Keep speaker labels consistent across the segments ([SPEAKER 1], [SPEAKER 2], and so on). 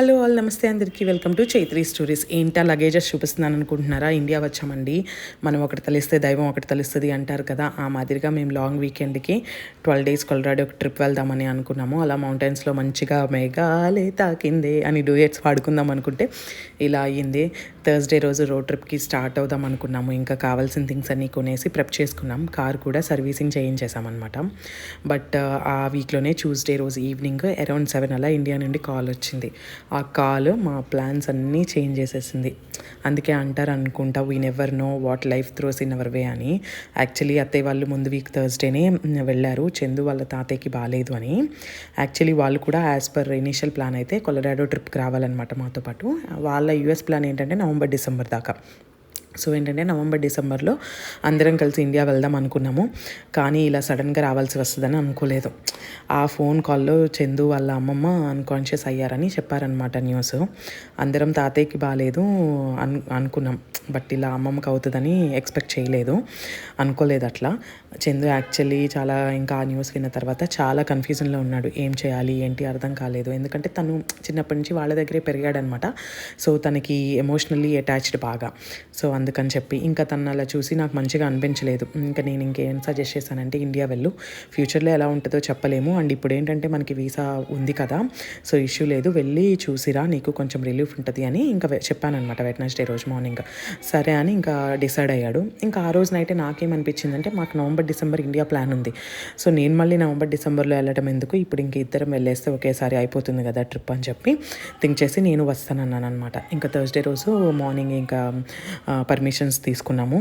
[SPEAKER 1] Hello all నమస్తే అందరికీ. Welcome to Chaitri stories. ఏంటా లగేజెస్ చూపిస్తున్నాను అనుకుంటున్నారా? ఇండియా వచ్చామండి. మనం ఒకటి తలిస్తే దైవం ఒకటి తలుస్తుంది అంటారు కదా. ఆ మాదిరిగా మేము లాంగ్ వీకెండ్కి ట్వెల్వ్ డేస్ కొలరాడో ఒక ట్రిప్ వెళ్దామని అనుకున్నాము. అలా మౌంటైన్స్లో మంచిగా మేఘాలే తాకిందే అని డూయట్స్ పాడుకుందాం అనుకుంటే ఇలా అయ్యింది. థర్స్డే రోజు రోడ్ ట్రిప్కి స్టార్ట్ అవుదాం అనుకున్నాము. ఇంకా కావాల్సిన థింగ్స్ అన్నీ కొనేసి ప్రెప్ చేసుకున్నాం. కార్ కూడా సర్వీసింగ్ చేయించేసామన్నమాట. బట్ ఆ వీక్లోనే ట్యూస్డే రోజు ఈవినింగ్ అరౌండ్ సెవెన్ అలా ఇండియా నుండి కాల్ వచ్చింది. ఆ కాల్ మా ప్లాన్స్ అన్నీ చేంజ్ చేసేసింది. అందుకే అంటారు అనుకుంటా we never know what life throws in our way అని. యాక్చువల్లీ అత్తయ్య వాళ్ళు ముందు వీక్ థర్స్డేనే వెళ్ళారు. చందు వాళ్ళ తాతయ్యకి బాగాలేదు అని. యాక్చువల్లీ వాళ్ళు కూడా యాజ్ పర్ ఇనీషియల్ ప్లాన్ అయితే కొలరాడో ట్రిప్కి రావాలన్నమాట మాతో పాటు. వాళ్ళ యూఎస్ ప్లాన్ ఏంటంటే నవంబర్ డిసెంబర్ దాకా సో ఏంటంటే నవంబర్ డిసెంబర్లో అందరం కలిసి ఇండియా వెళ్దాం అనుకున్నాము. కానీ ఇలా సడన్గా రావాల్సి వస్తుందని అనుకోలేదు. ఆ ఫోన్ కాల్లో చందు వాళ్ళ అమ్మమ్మ అన్కాన్షియస్ అయ్యారని చెప్పారనమాట న్యూస్. అందరం తాతయ్యకి బాగాలేదు అను అనుకున్నాం. బట్ ఇలా అమ్మమ్మకి అవుతుందని ఎక్స్పెక్ట్ చేయలేదు. అనుకోలేదు అట్లా. చందు యాక్చువల్లీ చాలా ఇంకా ఆ న్యూస్ విన్న తర్వాత చాలా కన్ఫ్యూజన్లో ఉన్నాడు. ఏం చేయాలి? ఏంటి? అర్థం కాలేదు. ఎందుకంటే తను చిన్నప్పటి నుంచి వాళ్ళ దగ్గరే పెరిగాడనమాట సో తనకి ఎమోషనల్లీ అటాచ్డ్ బాగా. సో అందుకని చెప్పి ఇంకా తను అలా చూసి నాకు మంచిగా అనిపించలేదు. ఇంకా నేను ఇంకేం సజెస్ట్ చేశానంటే ఇండియా వెళ్ళు. ఫ్యూచర్లో ఎలా ఉంటుందో చెప్పలేము. అండ్ ఇప్పుడు ఏంటంటే మనకి వీసా ఉంది కదా సో ఇష్యూ లేదు. వెళ్ళి చూసిరా నీకు కొంచెం రిలీఫ్ ఉంటుంది అని ఇంకా చెప్పానమాట చెప్పానన్నమాట వెట్నస్డే రోజు మార్నింగ్. సరే అని ఇంకా డిసైడ్ అయ్యాడు. ఇంకా ఆ రోజు నైటే నాకేమనిపించిందంటే మాకు నవంబర్ డిసెంబర్ ఇండియా ప్లాన్ ఉంది. సో నేను మళ్ళీ నవంబర్ డిసెంబర్లో వెళ్ళడం ఎందుకు? ఇప్పుడు ఇంక ఇద్దరం వెళ్ళేస్తే ఒకేసారి అయిపోతుంది కదా ట్రిప్ అని చెప్పి థింక్ చేసి నేను వస్తానన్నాను అనమాట ఇంకా థర్స్డే రోజు మార్నింగ్ ఇంకా పర్మిషన్స్ తీసుకున్నాము.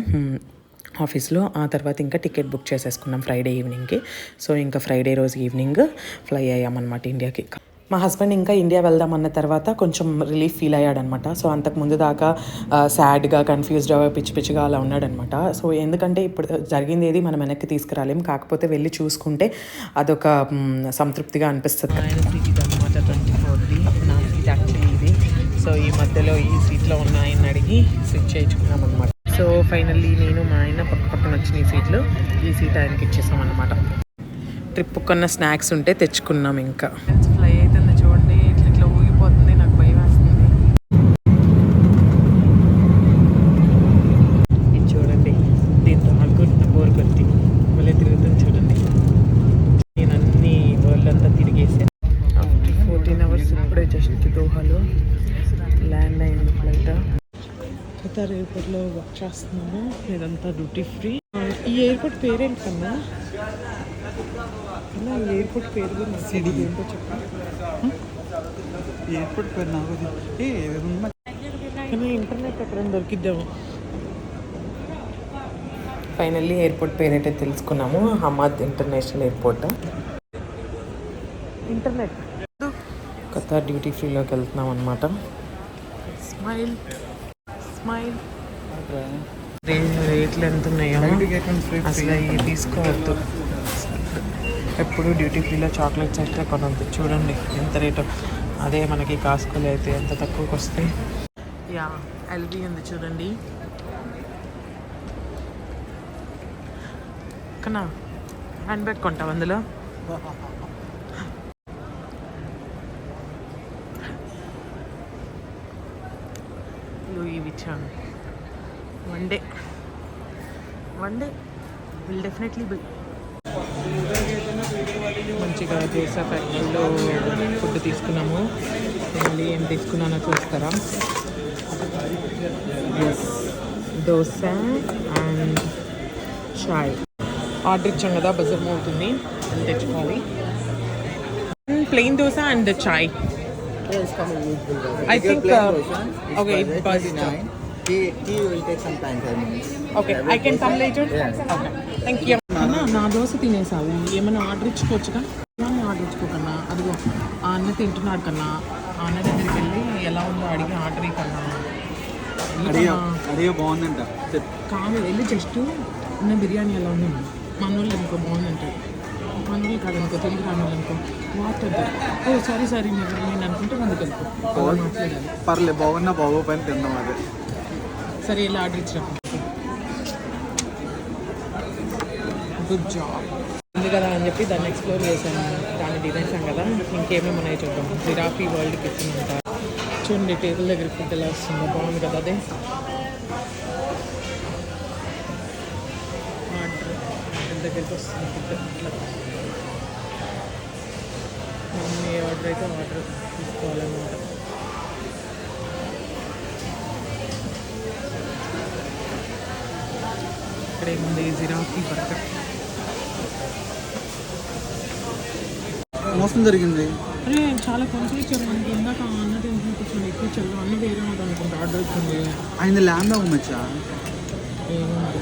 [SPEAKER 1] ఆఫీస్లో ఆ తర్వాత ఇంకా టికెట్ బుక్ చేసేసుకున్నాం ఫ్రైడే ఈవినింగ్కి. సో ఇంకా ఫ్రైడే రోజు ఈవినింగ్ ఫ్లై అయ్యామన్నమాట ఇండియాకి. మా హస్బెండ్ ఇంకా ఇండియా వెళ్దాం అన్న తర్వాత కొంచెం రిలీఫ్ ఫీల్ అయ్యాడనమాట సో అంతకు ముందు దాకా సాడ్గా కన్ఫ్యూజ్డ్గా పిచ్చి పిచ్చిగా అలా ఉన్నాడనమాట సో ఎందుకంటే ఇప్పుడు జరిగింది ఏది మనం వెనక్కి తీసుకురాలేం. కాకపోతే వెళ్ళి చూసుకుంటే అదొక సంతృప్తిగా అనిపిస్తుంది. సో ఈ మధ్యలో ఈ సీట్లో ఉన్న ఆయన అడిగి స్విచ్ చేయించుకున్నాం అనమాట సో ఫైనల్లీ నేను మా ఆయన పక్క పక్కన వచ్చిన ఈ సీట్లు ఈ సీట్ ఆయనకి ఇచ్చేసాం అనమాట ట్రిప్ కొన్న స్నాక్స్ ఉంటే తెచ్చుకున్నాం ఇంకా. ఫ్లై అవుతుంది చూడండి ఇట్లా ఇట్లా ఊగిపోతుంది నాకు భయం వేస్తుంది ఇది చూడండి దీంతో ఆడుకుంటున్న బోర్ కొట్టి మళ్ళీ తిరుగుతుంది చూడండి నేను అన్ని వరల్డ్ అంతా తిరిగేసి ఫోర్టీన్ అవర్స్ ఇప్పుడే జస్ట్ దోహాలో ల్యాండ్ అయింది ఫ్లైట్ ఖతార్ ఎయిర్పోర్ట్లో వర్క్ చేస్తున్నాను ఇదంతా డ్యూటీ ఫ్రీ ఈ ఎయిర్పోర్ట్ పేరేంటి కన్నా కన్నా ఈ ఎయిర్పోర్ట్ పేరు ఏంటో చెప్పు.
[SPEAKER 2] ఎయిర్పోర్ట్ పేరు నాకు
[SPEAKER 1] కానీ ఇంటర్నెట్ ఎక్కడ దొరికిద్దాము. ఫైనల్లీ ఎయిర్పోర్ట్ పేరైతే తెలుసుకున్నాము. హమాద్ ఇంటర్నేషనల్ ఎయిర్పోర్ట్ ఇంటర్నెట్ కొత్త డ్యూటీ ఫ్రీలోకి వెళ్తున్నాం అనమాట స్మైల్ స్మైల్ రేట్లు ఎంత ఉన్నాయో అసలు ఇవి తీసుకోవద్దు. ఎప్పుడు డ్యూటీ ఫ్రీలో చాక్లెట్స్ అయితే కొనద్దు. చూడండి ఎంత రేటు. అదే మనకి కాస్కోలో అయితే ఎంత తక్కువకి వస్తాయి. యా ఎల్బీ ఉంది చూడండి. కన్నా హ్యాండ్ బ్యాగ్ కొంటావు అందులో? ఇవి ఇచ్చాను one day one day will definitely bill మంచిగా దేశ ఫ్యాక్టరీలో ఫుడ్ తీసుకున్నాము. మళ్ళీ ఏం తీసుకున్నానో చూస్తారా? Yes dosa and chai. Order ఇచ్చాం కదా బజర్ అవుతుంది అది తెచ్చుకోవాలి. Plain dosa and chai.
[SPEAKER 2] Yes, coming with Bulgar.
[SPEAKER 1] I think, uh,
[SPEAKER 2] version, it's
[SPEAKER 1] okay, it buzzed.
[SPEAKER 2] 129. Tea, tea will take some time, 5 minutes.
[SPEAKER 1] Okay
[SPEAKER 2] Yeah,
[SPEAKER 1] I can
[SPEAKER 2] with
[SPEAKER 1] come
[SPEAKER 2] both
[SPEAKER 1] later
[SPEAKER 2] Yeah.
[SPEAKER 1] Okay thank you అన్న నా దోశ తినేసావు. ఏమైనా order ఇచ్చుకోవచ్చుగా? ఏమైనా order ఇచ్చుకోకన్నా? అదిగో ఆ అన్న తింటున్నాడు కన్నా. ఆ అన్న దగ్గరికి వెళ్ళి ఎలా ఉందో అడిగి ఆర్డర్ ఇవ్వకన్నా.
[SPEAKER 2] అడిగా అడిగా బాగుందంట.
[SPEAKER 1] కాదు వెళ్ళి జస్ట్ ఉన్న బిర్యానీ ఎలా ఉంది. మన వాళ్ళు అనుకో బాగుందంటారు మన కాదనుకో తెలుగు రాని అనుకో వాట్ ఓ సారీ సారీ మీరు నేను అనుకుంటే ముందుకు వెళ్ళిపో పర్లేదు బాగున్న
[SPEAKER 2] పర్లే బాగున్నా బాగోపోయిన తిందాం అదే.
[SPEAKER 1] సరే ఇలా ఆర్డర్ ఇచ్చినప్పుడు గుడ్ జాబ్ ఉంది కదా అని చెప్పి దాన్ని ఎక్స్ప్లోర్ చేశాను. దాన్ని డిజైన్స్ కదా. ఇంకేమేమి ఉన్నాయో చూద్దాం. జిరాఫీ వరల్డ్ కిచెన్ అంట. చూడండి టేబుల్ దగ్గర ఫుడ్ ఎలా వస్తుందో. బాగుంది కదా అదే. దగ్గరికి వస్తుంది. ఫుడ్ ఆర్డర్ అయితే ఆర్డర్ తీసుకోవాలన్నమాట. ఇక్కడ ఏముంది జిరాఫీ బర్గర్.
[SPEAKER 2] మోసం జరిగింది.
[SPEAKER 1] అరే చాలా కొంచెం ఇచ్చారు మనకి. ఇందాక అన్న కూర్చొని ఎక్కువ ఇచ్చారు. అన్న వేరే ఉంటుంది అనుకుంటా. ఆర్డర్ వచ్చింది.
[SPEAKER 2] ఆయన ల్యాండ్ అవ్వచ్చా
[SPEAKER 1] ఏముంది?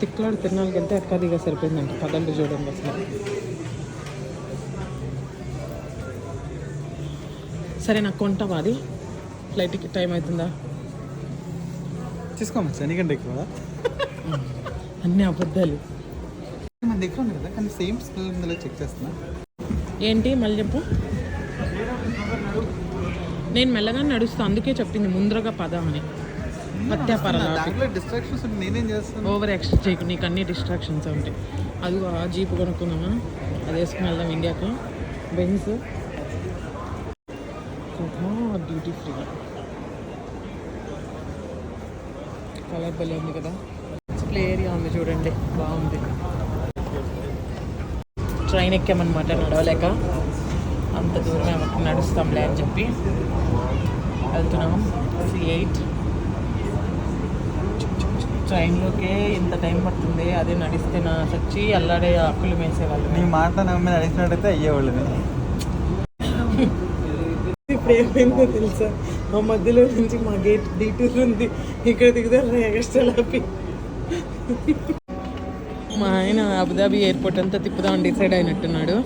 [SPEAKER 1] తిక్కలాడు తిరణాలకి వెళ్తే ఎక్కడిగా సరిపోయిందంట. పదండి చూడండి అసలు. సరే నాకు కొంటావా అది? ఫ్లైట్కి టైం అవుతుందా?
[SPEAKER 2] తీసుకోమచ్చా నీకంటే ఎక్కువ
[SPEAKER 1] అన్నీ అబద్ధాలు.
[SPEAKER 2] మన దగ్గర ఉంది కదా కానీ సేమ్ స్మెల్ ఉందో చెక్ చేస్తున్నా.
[SPEAKER 1] ఏంటి? మళ్ళీ చెప్పు. నేను మెల్లగా నడుస్తా అందుకే చెప్పింది ముందరగా పద అని.
[SPEAKER 2] డిస్ట్రాక్షన్స్ నేనేం చేస్తాను?
[SPEAKER 1] ఓవర్ ఎక్స్ట్రా చేయకు నీకు అన్ని డిస్ట్రాక్షన్స్ ఉంటాయి. అది ఆ జీప్ కొనుక్కుందామా? అది వేసుకుని వెళ్దాం ఇండియాకి బెన్స్ డ్యూటీ ఫ్రీ కలర్ భలే ఉంది కదా. ప్లే ఏరియా ఉంది చూడండి. బాగుంది. ట్రైన్ ఎక్కామన్నమాట నడవలేక. అంత దూరం నడుస్తాంలే అని చెప్పి వెళ్తున్నాం. సి ఎయిట్ ట్రైన్లోకే ఇంత టైం పడుతుంది. అదే నడిస్తే నా సచ్చి అల్లాడే ఆకులు మేసేవాళ్ళు
[SPEAKER 2] నేను మాట నమ్మి నడిచినట్టయితే అయ్యేవాళ్ళని
[SPEAKER 1] ఇప్పుడు ఏమైందో తెలుసా? మా మధ్యలో నుంచి మా గేట్ డీటూర్ ఉంది. ఇక్కడ దిగుతారు ఎక్స్ట్రా హ్యాపీ మా ఆయన అబుదాబి ఎయిర్పోర్ట్ అంతా తిప్పుదాం డిసైడ్ అయినట్టున్నాడు.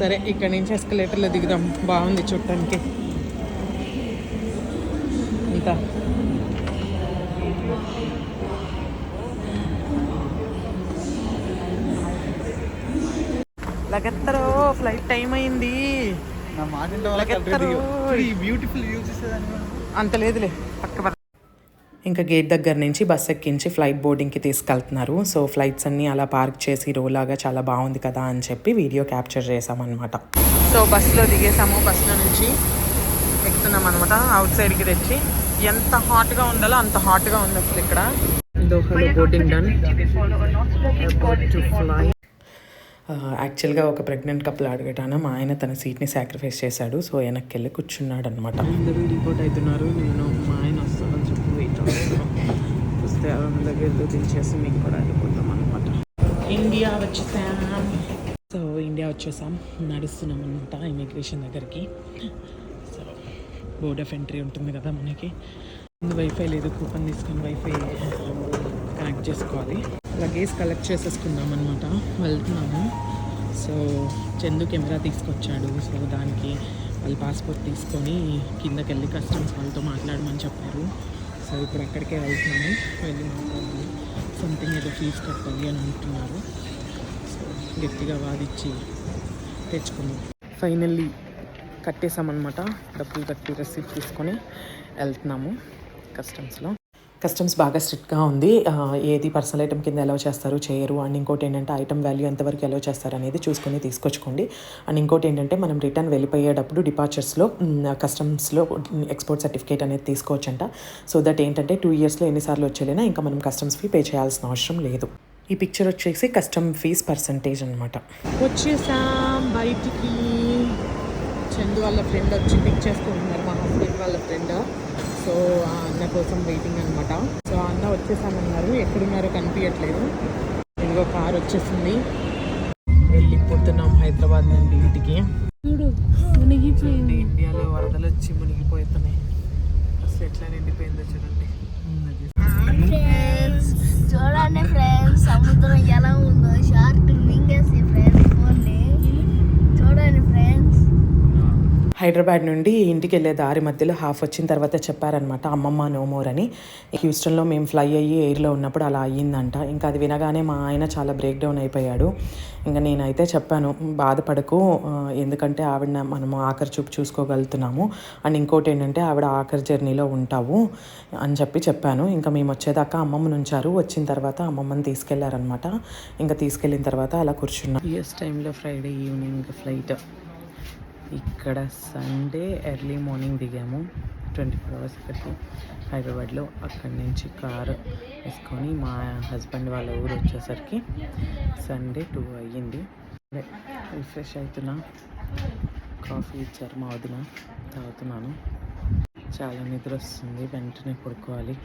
[SPEAKER 1] సరే ఇక్కడ నుంచి ఎస్కలేటర్లో దిగుదాం. బాగుంది చూడటానికి ఇంత లగత్తరో ఫ్లైట్ టైం అయింది.
[SPEAKER 2] నా మాట వింటే
[SPEAKER 1] లగెత్తరు.
[SPEAKER 2] ఈ బ్యూటిఫుల్ వ్యూ చూసేదాన్ని
[SPEAKER 1] అంత లేదులే పక్క పక్క. ఇంకా గేట్ దగ్గర నుంచి బస్ ఎక్కించి ఫ్లైట్ బోర్డింగ్కి తీసుకెళ్తున్నారు. సో ఫ్లైట్స్ అన్నీ అలా పార్క్ చేసి రోలాగా చాలా బాగుంది కదా అని చెప్పి వీడియో క్యాప్చర్ చేసామన్నమాట సో బస్సులో దిగేసాము. బస్సులో నుంచి ఎక్కుతున్నాం అనమాట అవుట్ సైడ్కి తెచ్చి. ఎంత హాట్గా ఉండాలో అంత హాట్గా ఉంది అసలు ఇక్కడ. దోహలో బోర్డింగ్ డన్ యాక్చువల్గా ఒక ప్రెగ్నెంట్ కపుల్ అడగటాన మా ఆయన తన సీట్ని సాక్రిఫైస్ చేశాడు. సో వెనక్కి వెళ్ళి కూర్చున్నాడు అనమాట అందరూ రిపోర్ట్ అవుతున్నారు నేను మా ఆయన వస్తాడని చెప్పి వెయిట్ వస్తే దగ్గరలో దించేసి మీకు కూడా వెళ్ళిపోతాం అనమాట ఇండియా వచ్చేసాం. సో ఇండియా వచ్చేసాం. నడుస్తున్నాం అనమాట ఇమిగ్రేషన్ దగ్గరికి. సో బోర్డ్ ఆఫ్ ఎంట్రీ ఉంటుంది కదా మనకి. ముందు వైఫై లేదు. కూపన్ తీసుకొని వైఫై కనెక్ట్ చేసుకోవాలి. లగేజ్ కలెక్ట్ చేసేసుకున్నాం అనమాట వెళ్తున్నాము. సో చందు కెమెరా తీసుకొచ్చాడు. సో దానికి వాళ్ళు పాస్పోర్ట్ తీసుకొని కిందకి వెళ్ళి కస్టమ్స్ వాళ్ళతో మాట్లాడమని చెప్పారు. సో ఇప్పుడు అక్కడికే వెళ్తున్నాము. వెళ్ళి మాట్లాడాలి. సంథింగ్ ఏదో ఫీజు కట్టాలి అని అంటున్నారు. సో గట్టిగా వాదిచ్చి తెచ్చుకున్నాం ఫైనల్లీ కట్టేసామన్నమాట డబ్బులు కట్టి రసీద్ తీసుకొని వెళ్తున్నాము కస్టమ్స్లో కస్టమ్స్ బాగా స్ట్రిక్ట్గా ఉంది. ఏది పర్సనల్ ఐటమ్ కింద ఎలా చేస్తారు చేయరు. అండ్ ఇంకోటి ఏంటంటే ఐటమ్ వాల్యూ ఎంతవరకు ఎలా చేస్తారు అనేది చూసుకొని తీసుకొచ్చుకోండి. అండ్ ఇంకోటి ఏంటంటే మనం రిటర్న్ వెళ్ళిపోయేటప్పుడు డిపార్చర్స్లో కస్టమ్స్లో ఎక్స్పోర్ట్ సర్టిఫికేట్ అనేది తీసుకోవచ్చంట. సో దట్ ఏంటంటే టూ ఇయర్స్లో ఎన్నిసార్లు వచ్చేలైనా ఇంకా మనం కస్టమ్స్ ఫీ పే చేయాల్సిన అవసరం లేదు. ఈ పిక్చర్ వచ్చేసి కస్టమ్ ఫీజ్ పర్సంటేజ్ అనమాట వచ్చేసాం బయటికి. చందు వాళ్ళ ఫ్రెండ్ వచ్చి పిక్ చేసుకుంటున్నారు మా హస్బెండ్ వాళ్ళ ఫ్రెండ్ సో ఆ అన్న కోసం వెయిటింగ్ అనమాట సో ఆ అన్న వచ్చేసామన్నారు ఎక్కడున్నారో కనిపించట్లేదు. ఇదిగో కార్ వచ్చేసింది. వెళ్ళిపోతున్నాం హైదరాబాద్ నుండి ఇంటికి. చూడండి ఇండియాలో వరదలు వచ్చి మునిగిపోతున్నాయి. అసలు ఎట్లా నిండిపోయిందో చూడండి.
[SPEAKER 3] ఫ్రెండ్స్ చూడండి ఫ్రెండ్స్ సముద్రం ఎలా ఉందో షార్క్ మింగేసి ఫ్రెండ్స్ ఫోన్ని చూడండి ఫ్రెండ్స్
[SPEAKER 1] హైదరాబాద్ నుండి ఇంటికి వెళ్ళే దారి మధ్యలో హాఫ్ వచ్చిన తర్వాత చెప్పారనమాట అమ్మమ్మ నోమోర్ అని. హ్యూస్టన్లో మేము ఫ్లై అయ్యి ఎయిర్లో ఉన్నప్పుడు అలా అయ్యిందంట. ఇంకా అది వినగానే మా ఆయన చాలా బ్రేక్ డౌన్ అయిపోయాడు. ఇంకా నేనైతే చెప్పాను బాధపడకు ఎందుకంటే ఆవిడ మనము ఆఖరి చూపు చూసుకోగలుగుతున్నాము. అండ్ ఇంకోటి ఏంటంటే ఆవిడ ఆఖరి జర్నీలో ఉంటావు అని చెప్పి చెప్పాను. ఇంకా మేము వచ్చేదాకా అమ్మమ్మ ఉంచారు వచ్చిన తర్వాత అమ్మమ్మని తీసుకెళ్ళారనమాట ఇంకా తీసుకెళ్ళిన తర్వాత అలా కూర్చున్నాం. యూఎస్ టైంలో ఫ్రైడే ఈవినింగ్ ఫ్లైట్. ఇక్కడ సండే ఎర్లీ మార్నింగ్ దిగాము. ట్వంటీ ఫోర్ అవర్స్ ఇక్కడికి హైదరాబాద్లో అక్కడి నుంచి కారు వేసుకొని మా హస్బెండ్ వాళ్ళ ఊరు వచ్చేసరికి సండే టూ అయ్యింది. రిఫ్రెష్ అవుతున్నా కాఫీ ఇచ్చారు మా వదిన. తాగుతున్నాను. చాలా నిద్ర వస్తుంది. వెంటనే పడుకోవాలి.